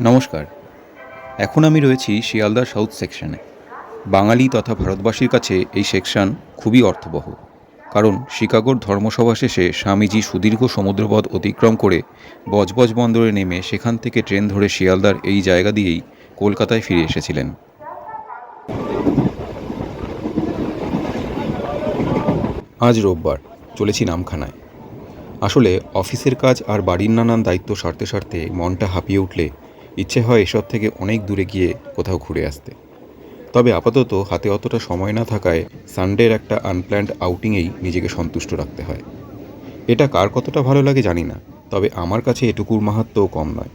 নমস্কার। এখন আমি রয়েছি শিয়ালদা সাউথ সেকশনে। বাঙালি তথা ভারতবাসীর কাছে এই সেকশন খুবই অর্থবহ। কারণ শিকাগোর ধর্মসভা শেষে স্বামীজি সুদীর্ঘ সমুদ্রপথ অতিক্রম করে বজবজ বন্দরে নেমে সেখান থেকে ট্রেন ধরে শিয়ালদার এই জায়গা দিয়েই কলকাতায় ফিরে এসেছিলেন। আজ রোববার, চলেছি নামখানায়। আসলে অফিসের কাজ আর বাড়ির নানান দায়িত্ব সারতে সারতে মনটা হাঁপিয়ে উঠলে ইচ্ছে হয় এসব থেকে অনেক দূরে গিয়ে কোথাও ঘুরে আসতে। তবে আপাতত হাতে অতটা সময় না থাকায় সানডের একটা আনপ্ল্যান্ড আউটিংয়েই নিজেকে সন্তুষ্ট রাখতে হয়। এটা কার কতটা ভালো লাগে জানি না, তবে আমার কাছে এটুকুর মাহাত্ম্যও কম নয়।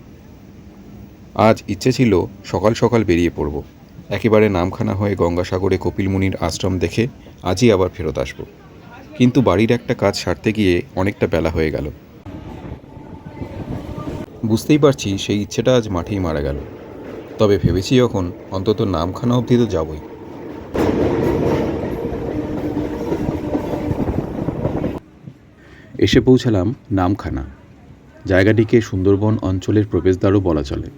আজ ইচ্ছে ছিল সকাল সকাল বেরিয়ে পড়ব। একেবারে নামখানা হয়ে গঙ্গাসাগরে কপিল মুনির আশ্রম দেখে আজই আবার ফেরত আসব। কিন্তু বাড়ির একটা কাজ সারতে গিয়ে অনেকটা বেলা হয়ে গেল। বুঝতেই পারছি সেই ইচ্ছেটা আজ মাঠেই মারা গেল। তবে ভেবেছি যখন অন্তত নামখানা অবধি তো যাবই। এসে পৌঁছালাম নামখানা। জায়গাটিকে সুন্দরবন অঞ্চলের প্রবেশদ্বারও বলা চলে।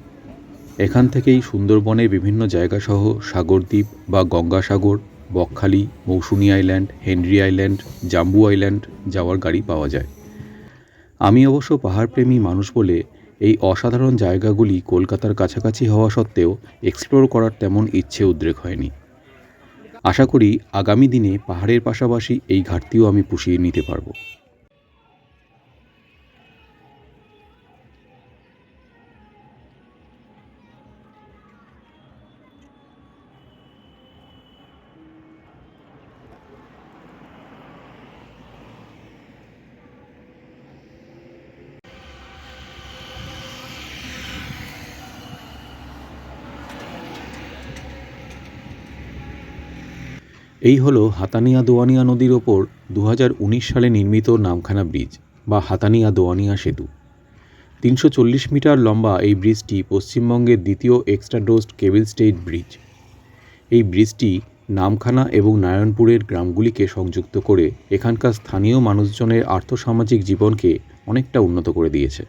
এখান থেকেই সুন্দরবনের বিভিন্ন জায়গাসহ সাগরদ্বীপ বা Gangasagar, Bakkhali, Mousumi island, Henry island, Jambu island যাওয়ার গাড়ি পাওয়া যায়। আমি অবশ্য পাহাড়প্রেমী মানুষ বলে এই অসাধারণ জায়গাগুলি কলকাতার কাছাকাছি হওয়া সত্ত্বেও এক্সপ্লোর করার তেমন ইচ্ছে উদ্রেক হয়নি। আশা করি আগামী দিনে পাহাড়ের পাশাপাশি এই ঘাটতিও আমি পুষিয়ে নিতে পারব। এই হলো হাতানিয়া দোয়ানিয়া নদীর ওপর দু হাজার উনিশ সালে নির্মিত নামখানা ব্রিজ বা হাতানিয়া দোয়ানিয়া সেতু। তিনশো চল্লিশ মিটার লম্বা এই ব্রিজটি পশ্চিমবঙ্গের দ্বিতীয় extra dosed cable state bridge. এই ব্রিজটি নামখানা এবং নারায়ণপুরের গ্রামগুলিকে সংযুক্ত করে এখানকার স্থানীয় মানুষজনের আর্থসামাজিক জীবনকে অনেকটা উন্নত করে দিয়েছে।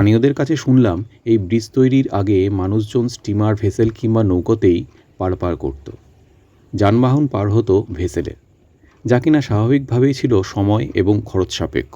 স্থানীয়দের কাছে শুনলাম, এই ব্রিজ তৈরির আগে মানুষজন স্টিমার ভেসেল কিংবা নৌকোতেই পারাপার করত। যানবাহন পার হতো ভেসেলে, যা কিনা স্বাভাবিকভাবেই ছিল সময় এবং খরচ সাপেক্ষ।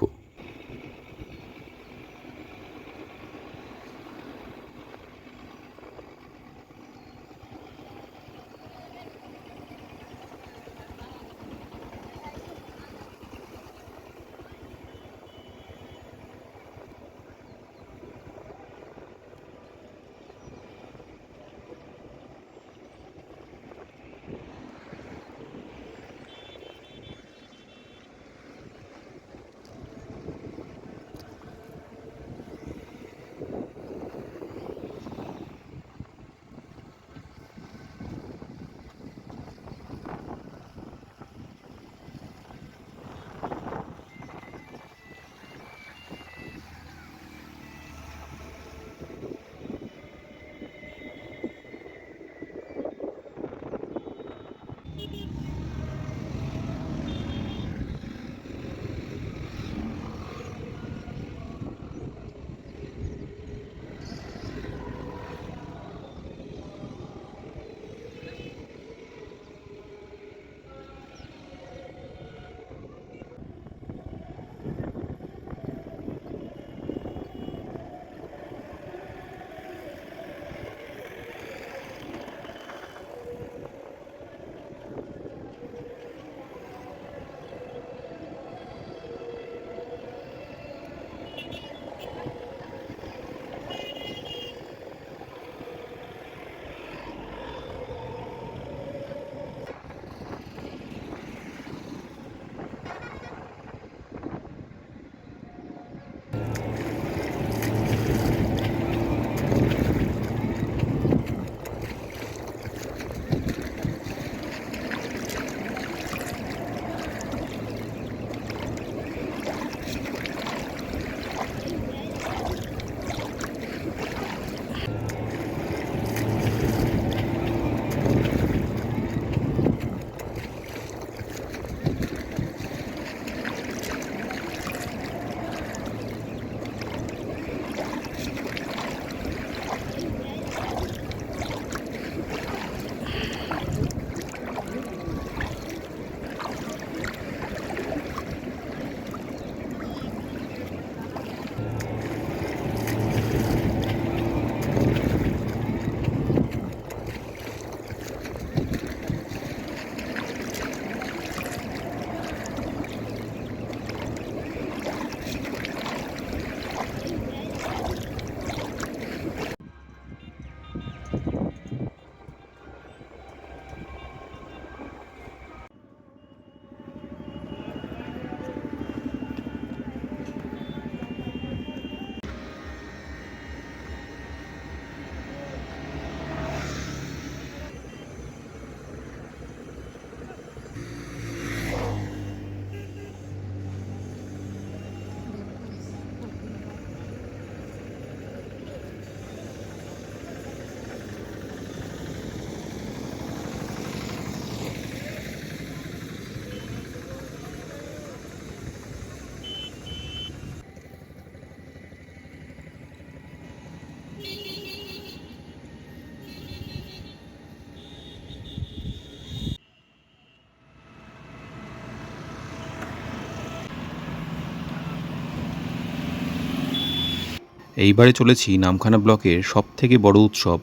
এইবারে চলেছি নামখানা ব্লকের সব থেকে বড় উৎসব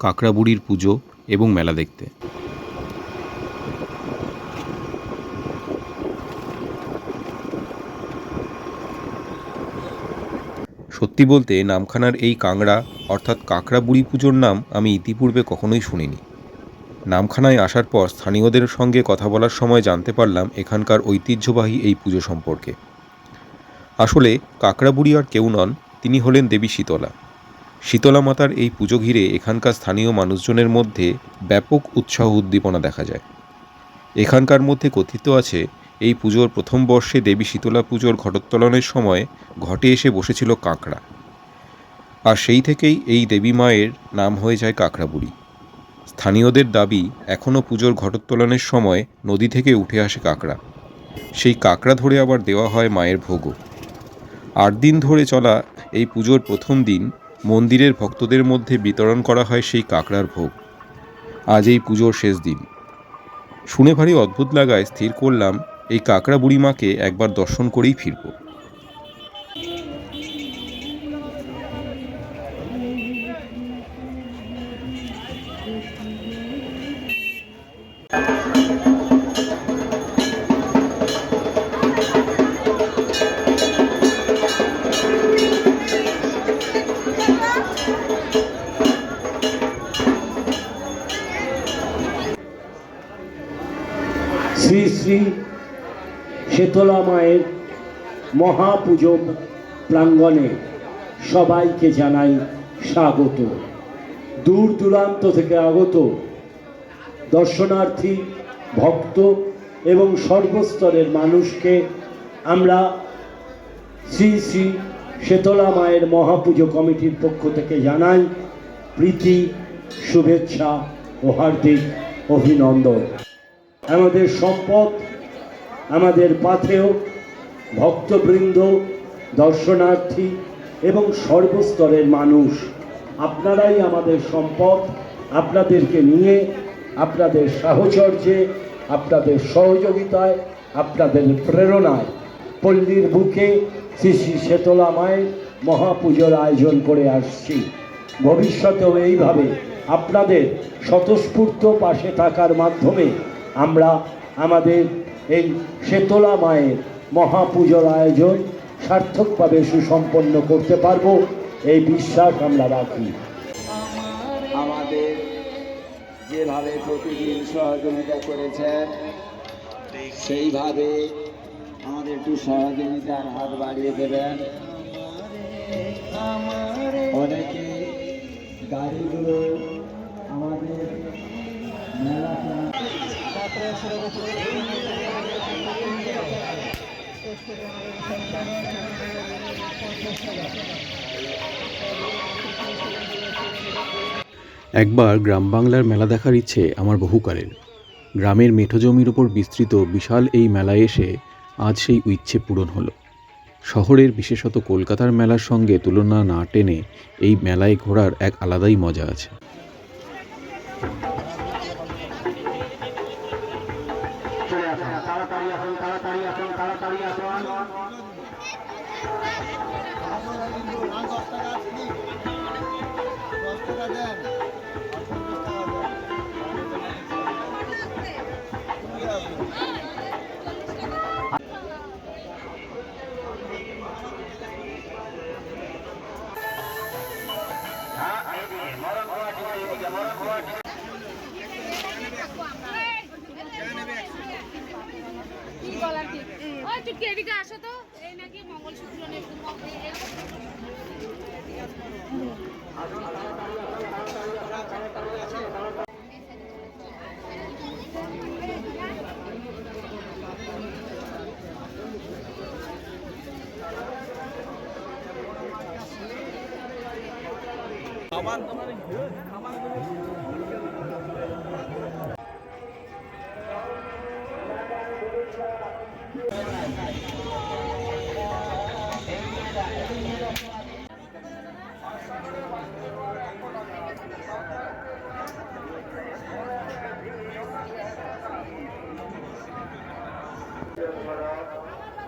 কাঁকড়াবুড়ির পুজো এবং মেলা দেখতে। সত্যি বলতে নামখানার এই কাংড়া অর্থাৎ কাঁকড়াবুড়ি পুজোর নাম আমি ইতিপূর্বে কখনোই শুনিনি। নামখানায় আসার পর স্থানীয়দের সঙ্গে কথা বলার সময় জানতে পারলাম এখানকার ঐতিহ্যবাহী এই পুজো সম্পর্কে। আসলে কাঁকড়াবুড়ি আর কেউ নন তিনি হলেন দেবী শীতলা। শীতলা মাতার এই পুজো ঘিরে এখানকার স্থানীয় মানুষজনের মধ্যে ব্যাপক উৎসাহ উদ্দীপনা দেখা যায়। এখানকার মধ্যে কথিত আছে, এই পুজোর প্রথম বর্ষে দেবী শীতলা পুজোর ঘটোত্তোলনের সময় ঘটে এসে বসেছিল কাঁকড়া। আর সেই থেকেই এই দেবী মায়ের নাম হয়ে যায় কাঁকড়াবুড়ি। স্থানীয়দের দাবি এখনও পুজোর ঘটোত্তোলনের সময় নদী থেকে উঠে আসে কাঁকড়া। সেই কাঁকড়া ধরে আবার দেওয়া হয় মায়ের ভোগও। আট দিন ধরে চলা এই পুজোর প্রথম দিন মন্দিরের ভক্তদের মধ্যে বিতরণ করা হয় সেই কাঁকড়ার ভোগ। আজ এই পুজোর শেষ দিন। শুনে ভারী অদ্ভুত লাগায় স্থির করলাম, এই কাঁকড়া বুড়িমাকে একবার দর্শন করেই ফিরব। শ্রী শীতলা মায়ের মহাপুজো প্রাঙ্গণে সবাইকে জানাই স্বাগত। দূর দূরান্ত থেকে আগত দর্শনার্থী, ভক্ত এবং সর্বস্তরের মানুষকে আমরা শ্রী শ্রী শীতলা মায়ের মহাপুজো কমিটির পক্ষ থেকে জানাই প্রীতি, শুভেচ্ছা ও হার্দিক অভিনন্দন। আমাদের সম্পদ, আমাদের পাথেয়, ভক্তবৃন্দ, দর্শনার্থী এবং সর্বস্তরের মানুষ, আপনারাই আমাদের সম্পদ, আপনাদেরকে নিয়ে, আপনাদের সাহচর্যে, আপনাদের সহযোগিতায়, আপনাদের প্রেরণায় পল্লীর বুকে শ্রী শ্রী শেতলা মায়ের মহাপুজোর আয়োজন করে আসছি। ভবিষ্যতেও এইভাবে আপনাদের স্বতঃস্ফূর্ত পাশে থাকার মাধ্যমে আমরা আমাদের এই শেতলা মায়ের মহাপুজোর আয়োজন সার্থকভাবে সুসম্পন্ন করতে পারব, এই বিশ্বাস আমরা রাখি। আমাদের যেভাবে প্রতিদিন সহযোগিতা করেছেন, সেইভাবে আমাদের একটু সহযোগিতার হাত বাড়িয়ে দেবেন। অনেকে গাড়িগুলো আমাদের মেলা একবার গ্রাম বাংলার মেলা দেখার ইচ্ছে আমার বহুকালের। গ্রামের মেঠো জমির উপর বিস্তৃত বিশাল এই মেলায় এসে আজ সেই ইচ্ছে পূরণ হলো। শহরের বিশেষত কলকাতার মেলার সঙ্গে তুলনা না টেনে এই মেলায় ঘোরার এক আলাদাই মজা আছে। কি বলার কি? ওই চুটকি এদিকে আসো তো? এই নাকি মঙ্গলসূত্র নেই আমার আমার Thank you.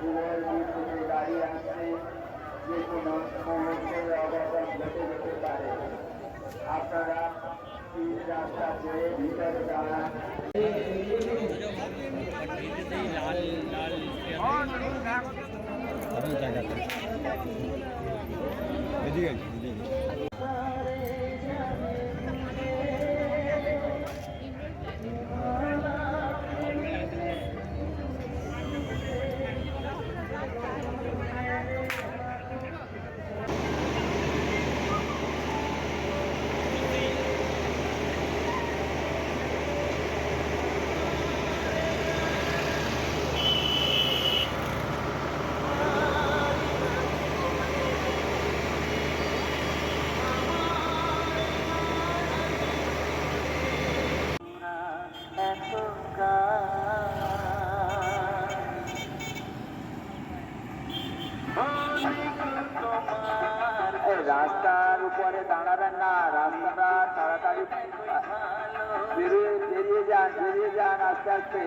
জীবনের দিক থেকে গাড়ি আসছে যে কোনো মুহূর্তের অবদান ঘটে যেতে পারে। আপনারা ভিতরে যাওয়া জায়গাটা। রাস্তাটা তাড়াতাড়ি বেরিয়ে বেরিয়ে যান বেরিয়ে যান আস্তে আস্তে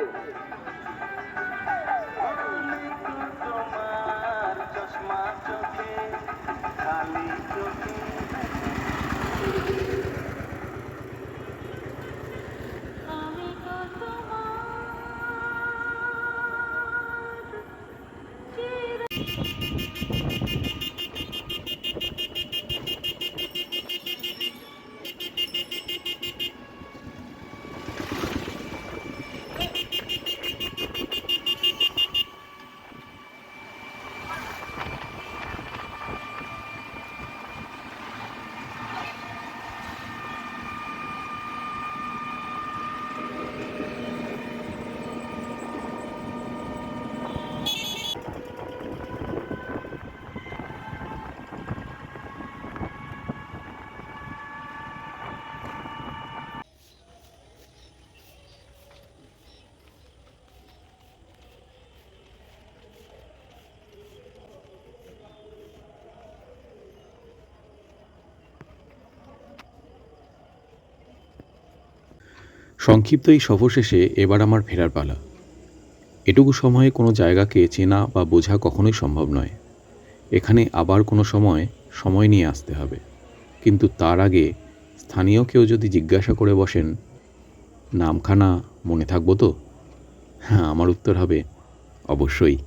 সংক্ষিপ্ত এই সফর শেষে এবার আমার ফেরার পালা। এটুকু সময়ে কোনো জায়গাকে চেনা বা বোঝা কখনোই সম্ভব নয়। এখানে আবার কোনো সময় সময় নিয়ে আসতে হবে। কিন্তু তার আগে স্থানীয় কেউ যদি জিজ্ঞাসা করে বসেন, নামখানা মনে থাকব তো? হ্যাঁ আমার উত্তর হবে, অবশ্যই।